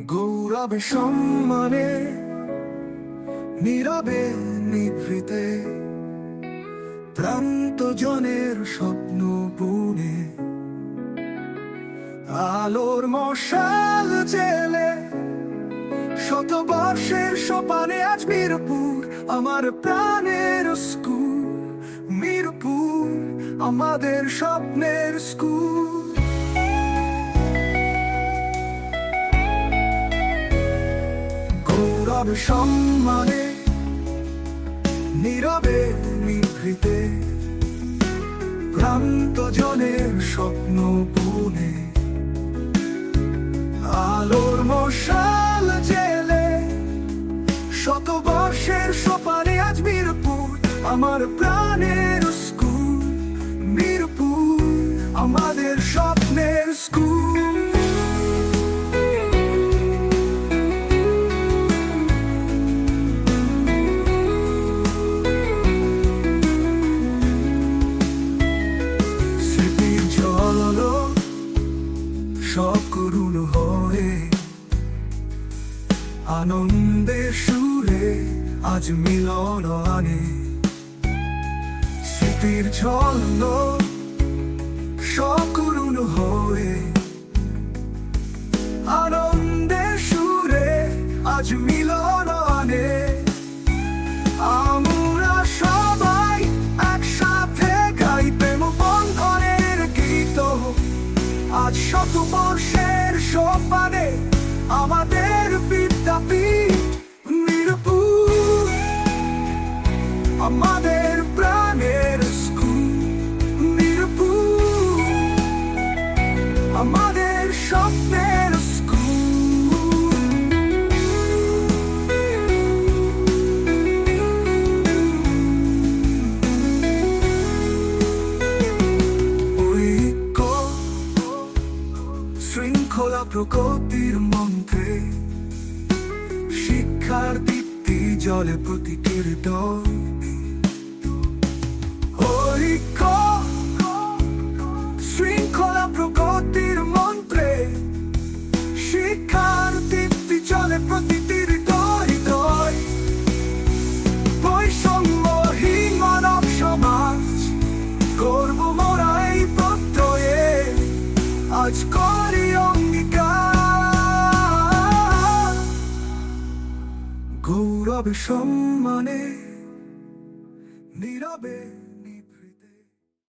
গৌরবে সম্মানে, নীরবে নিভৃতে, প্রান্ত জনের স্বপ্ন বুনে। আলোর মশাল জেলে শত বর্ষের সোপানে আজ মিরপুর আমার প্রাণের স্কুল। মিরপুর আমাদের স্বপ্নের স্কুল। গৌরব সম্মানে, নীরবে নিভৃতে ভ্রান্ত জনের স্বপ্ন পুনে। আলোর মশাল জেলে শত বর্ষের সোপানে আজ মিরপুর, আমার প্রাণের স্কুল, মিরপুর, আমাদের স্বপ্নের স্কুল। আনন্দের সুরে আজ মিলন আনে। স্মৃতির ছন্দ সব করুণ হয়ে। আনন্দের সুরে আজ মিলন আনে। আমরা সবাই একসাথে গাই প্রেম বন্ধনের গীত। আজ শত বর্ষের সোপানে আমাদের আমাদের প্রাণের স্কুল মিরপুর। আমাদের স্বপ্নের স্কুল। শৃঙ্খলা প্রকৃতির মন্ত্রে শিক্ষার দীপ্তি জলে প্রতিটির শৃঙ্খলা মন্ত্রে শিক্ষার দীপ্তি জলে প্রতিটির হৃদয় বৈষম্যহীন মানব গৌরব সম্মানে নীরবে